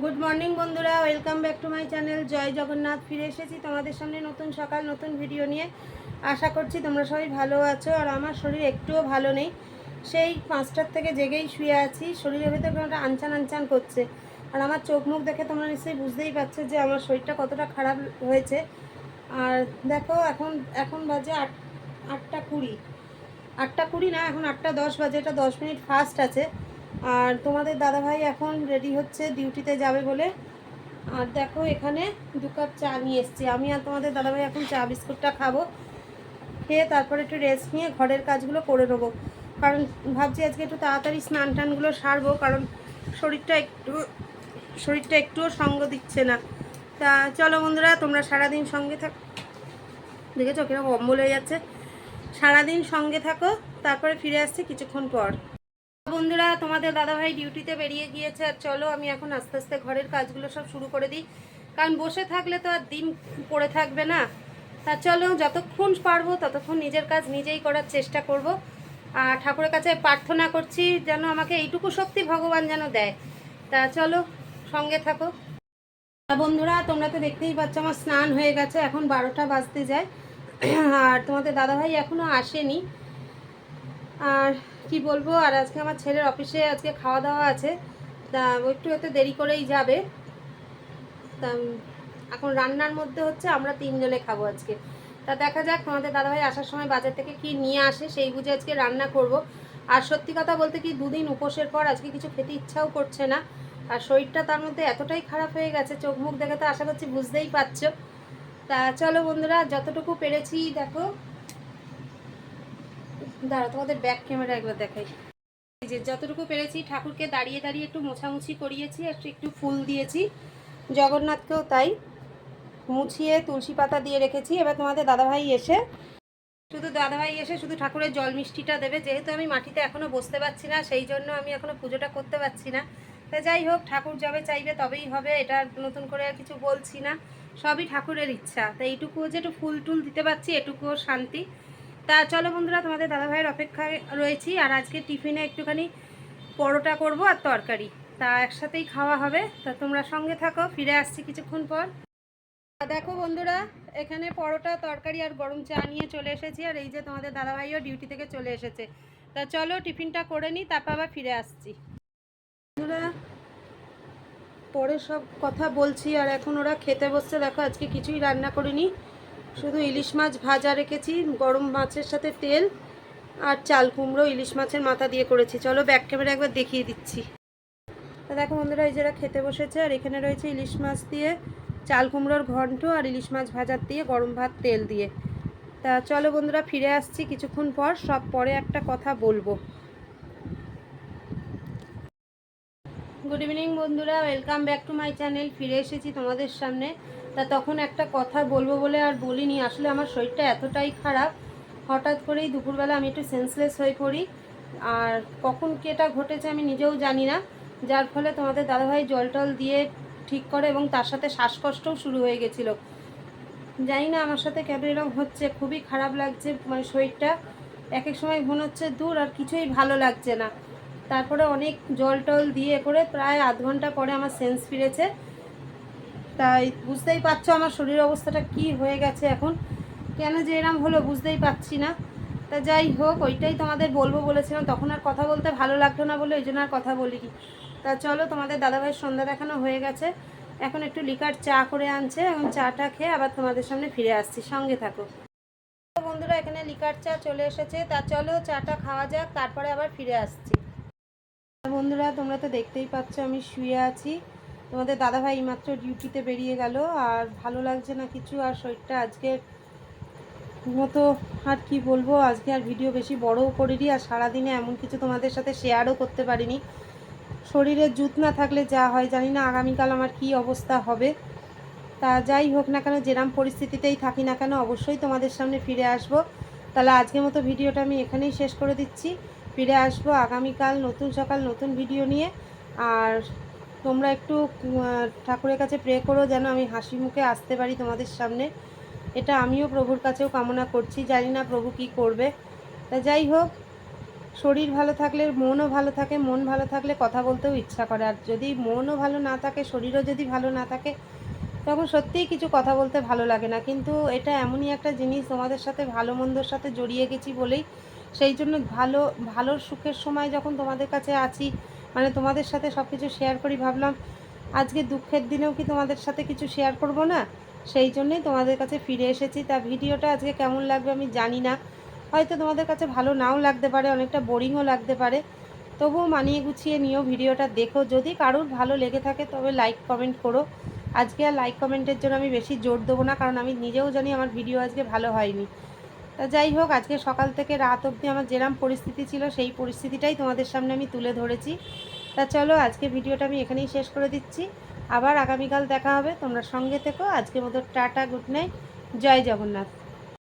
Good morning বন্ধুরা। Welcome back to my channel Jai Jagannath, ফিরে এসেছি তোমাদের সামনে নতুন সকাল, নতুন ভিডিও নিয়ে। আশা করছি তোমরা সবাই ভালো আছো, আর আমার শরীর একটুও ভালো নেই। সেই পাঁচটার থেকে জেগেই শুয়ে আছি। শরীরের ভেতরে একটা আনচান আনচান করছে। আর আমার চোখ মুখ দেখে তোমরা নিশ্চয়ই বুঝতেই পারছ যে আমার শরীরটা কতটা খারাপ হয়েছে। আর দেখো, এখন এখন বাজে আট, আটটা কুড়ি। আটটা কুড়ি না, এখন আটটা দশ বাজে। এটা দশ মিনিট ফাস্ট আছে। আর তোমাদের দাদাভাই এখন রেডি হচ্ছে ডিউটিতে যাবে বলে। আর দেখো, এখানে দু কাপ চা নিয়ে এসছি। আমি আর তোমাদের দাদাভাই এখন চা বিস্কুটটা খাব। খেয়ে তারপরে একটু রেস্ট নিয়ে ঘরের কাজগুলো করে নেব। কারণ ভাবছি আজকে একটু তাড়াতাড়ি স্নান টানগুলো সারবো, কারণ শরীরটা একটু, শরীরটা একটুও সঙ্গ দিচ্ছে না। তা চলো বন্ধুরা, তোমরা সারাদিন সঙ্গে থাক, দেখেছ কীরকম অম্বল হয়ে যাচ্ছে? সারাদিন সঙ্গে থাকো, তারপরে ফিরে আসছি কিছুক্ষণ পর। বন্ধুরা, তোমাদের দাদাভাই ডিউটিতে বেরিয়ে গিয়েছে। আর চলো, আমি এখন আস্তে আস্তে ঘরের কাজগুলো সব শুরু করে দিই। কারণ বসে থাকলে তো আর দিন পড়ে থাকবে না। তা চলো, যতক্ষণ পারব, ততক্ষণ নিজের কাজ নিজেই করার চেষ্টা করব। আর ঠাকুরের কাছে প্রার্থনা করছি যেন আমাকে এইটুকু শক্তি ভগবান যেন দেয়। তা চলো, সঙ্গে থাকো। বন্ধুরা, তোমরা তো দেখতেই পাচ্ছ, আমার স্নান হয়ে গেছে। এখন বারোটা বাজতে যায়। আর তোমাদের দাদাভাই এখনও আসেনি। আর কি বলব? আর আজকে আমার ছেলের অফিসে আজকে খাওয়া দাওয়া আছে। তা একটু এতে দেরি করেই যাবে। তা এখন রান্নার মধ্যে হচ্ছে আমরা তিনজনে খাব আজকে। তা দেখা যাক আমাদের দাদাভাই আসার সময় বাজার থেকে কি নিয়ে আসে, সেই বুঝে আজকে রান্না করব। আর সত্যি কথা বলতে কি, দুদিন উপোসের পর আজকে কিছু খেতে ইচ্ছাও করছে না। আর শরীরটা তার মধ্যে এতটাই খারাপ হয়ে গেছে, চোখ মুখ দেখে তো আশা করছি বুঝতেই পারছ। তা চলো বন্ধুরা, যতটুকু পেরেছি দেখো। দাঁড়া তোমাদের ব্যাক ক্যামেরা একবার দেখাই। যে যতটুকু পেরেছি, ঠাকুরকে দাঁড়িয়ে দাঁড়িয়ে একটু মোছামুছি করিয়েছি, একটু একটু ফুল দিয়েছি। জগন্নাথকেও তাই মুছিয়ে তুলসী পাতা দিয়ে রেখেছি। এবার তোমাদের দাদাভাই এসে শুধু দাদাভাই এসে শুধু ঠাকুরের জল মিষ্টিটা দেবে। যেহেতু আমি মাটিতে এখনও বসতে পারছি না, সেই জন্য আমি এখনও পুজোটা করতে পারছি না। তা যাই হোক, ঠাকুর যবে চাইবে তবেই হবে, এটা নতুন করে আর কিছু বলছি না। সবই ঠাকুরের ইচ্ছা। তা এইটুকুও যে একটু ফুল টুল দিতে পারছি, এটুকুও শান্তি। তা চলো বন্ধুরা, তোমাদের দাদাভাইয়ের অপেক্ষায় রয়েছি আর আজকে টিফিনে একটুখানি পরোটা করব আর তরকারি। তা একসাথেই খাওয়া হবে। তা তোমরা সঙ্গে থাকো, ফিরে আসছি কিছুক্ষণ পর। দেখো বন্ধুরা, এখানে পরোটা, তরকারি আর গরম চা নিয়ে চলে এসেছি আর এই যে তোমাদের দাদাভাইও ডিউটি থেকে চলে এসেছে। তা চলো টিফিনটা করে নিই, তারপর আবার ফিরে আসছি। বন্ধুরা, পরে সব কথা বলছি আর এখন ওরা খেতে বসছে। দেখো, আজকে কিছুই রান্না করিনি। শুধু ইলিশ মাছ ভাজা রেখেছি, গরম মাছের সাথে তেল আর চাল কুমড়ো ইলিশ মাছের মাথা দিয়ে করেছি। চলো ব্যাক ক্যামেরা একবার দেখিয়ে দিচ্ছি। তা দেখো বন্ধুরা, এই যারা খেতে বসেছে, আর এখানে রয়েছে ইলিশ মাছ দিয়ে চাল কুমড়োর ঘন্ট আর ইলিশ মাছ ভাজার দিয়ে গরম ভাত তেল দিয়ে। তা চলো বন্ধুরা, ফিরে আসছি কিছুক্ষণ পর, সব পরে একটা কথা বলব। গুড ইভিনিং বন্ধুরা, welcome back to my channel, ফিরে এসেছি তোমাদের সামনে। তা তখন একটা কথা বলব বলে আর বলিনি, আসলে আমার শরীরটা এতটাই খারাপ, হঠাৎ করেই দুপুরবেলা আমি একটু সেন্সলেস হয়ে পড়ি। আর কখন কি এটা ঘটেছে আমি নিজেও জানি না, যার ফলে তোমাদের দাদাভাই জল টল দিয়ে ঠিক করে এবং তার সাথে শ্বাসকষ্টও শুরু হয়ে গেছিল। জানি না আমার সাথে কেন এরকম হচ্ছে, খুবই খারাপ লাগছে মানে শরীরটা। এক এক সময় মনে হচ্ছে দূর আর কিছুই ভালো লাগছে না। তারপরে অনেক জল টল দিয়ে করে প্রায় আধ ঘণ্টা পরে আমার সেন্স ফিরেছে। তাই বুঝতেই পারছ আমার শরীর অবস্থাটা কি হয়ে গেছে এখন। কেন যে এরম হলো বুঝতেই পারছি না। তা যাই হোক, ওইটাই তোমাদের বলব বলেছিলাম। তখন আর কথা বলতে ভালো লাগতো না বলে ওই জন্য আর কথা বলিনি। তা চলো, তোমাদের দাদাভাইয়ের সন্ধ্যা দেখানো হয়ে গেছে। এখন একটু লিকার চা করে আনছে এবং চাটা খেয়ে আবার তোমাদের সামনে ফিরে আসছি। সঙ্গে থাকো। বন্ধুরা, এখানে লিকার চা চলে এসেছে। তা চলো, চাটা খাওয়া যাক, তারপরে আবার ফিরে আসছি। তোমরা তো দেখতেই পাচ্ছ, আমি শুয়ে আছি। তোমাদের দাদাভাই মাত্র ডিউটিতে বেরিয়ে গেল, আর ভালো লাগছে না কিছু, আর শরীরটা আজকে মতো আর কি বলব, আজকে আর ভিডিও বেশি বড়ও করিনি, আর সারাদিনে এমন কিছু তোমাদের সাথে শেয়ারও করতে পারিনি। শরীরে জুত না থাকলে যা হয়, জানি না আগামীকাল আমার কি অবস্থা হবে। তা যাই হোক না কেন, যেরাম পরিস্থিতিতেই থাকি না কেন, অবশ্যই তোমাদের সামনে ফিরে আসব। তাহলে আজকের মতো ভিডিওটা আমি এখানেই শেষ করে দিচ্ছি। ফিরে আসব আগামীকাল নতুন সকাল, নতুন ভিডিও নিয়ে। আর তোমরা একটু ঠাকুরের কাছে প্রে করো যেন আমি হাসি মুখে আসতে পারি তোমাদের সামনে। এটা আমিও প্রভুর কাছেও কামনা করছি, জানি না প্রভু কি করবে। তা যাই হোক, শরীর ভালো থাকলে, মনও ভালো থাকে, মন ভালো থাকলে কথা বলতেও ইচ্ছা করে। আর যদি মনও ভালো না থাকে, শরীরও যদি ভালো না থাকে, তখন সত্যিই কিছু কথা বলতে ভালো লাগে না। কিন্তু এটা এমনই একটা জিনিস তোমাদের সাথে ভালো মন্দর সাথে জড়িয়ে গেছি বলেই সেই জন্য ভালো ভালো সুখের সময় যখন তোমাদের কাছে আছি মানে তোমাদের সাথে সব কিছু শেয়ার করি ভাবলাম, আজকে দুঃখের দিনেও কি তোমাদের সাথে কিছু শেয়ার করব না? সেই জন্যই তোমাদের কাছে ফিরে এসেছি। তা ভিডিওটা আজকে কেমন লাগবে আমি জানি না। হয়তো তোমাদের কাছে ভালো নাও লাগতে পারে, অনেকটা বোরিংও লাগতে পারে। তবুও মানিয়ে গুছিয়ে নিও ভিডিওটা দেখো। যদি কারোর ভালো লেগে থাকে তবে লাইক কমেন্ট করো। আজকে আর লাইক কমেন্টের জন্য আমি বেশি জোর দেবো না, কারণ আমি নিজেও জানি আমার ভিডিও আজকে ভালো হয়নি। তা যাই হোক, আজকে সকাল থেকে রাত অবধি আমার যেরাম পরিস্থিতি ছিল, সেই পরিস্থিতিটাই তোমাদের সামনে আমি তুলে ধরেছি। তা চলো, আজকে ভিডিওটা আমি এখানেই শেষ করে দিচ্ছি। আবার আগামীকাল দেখা হবে। তোমরা সঙ্গে থেকো। আজকের মতো টাটা, গুড নাইট। জয় জগন্নাথ।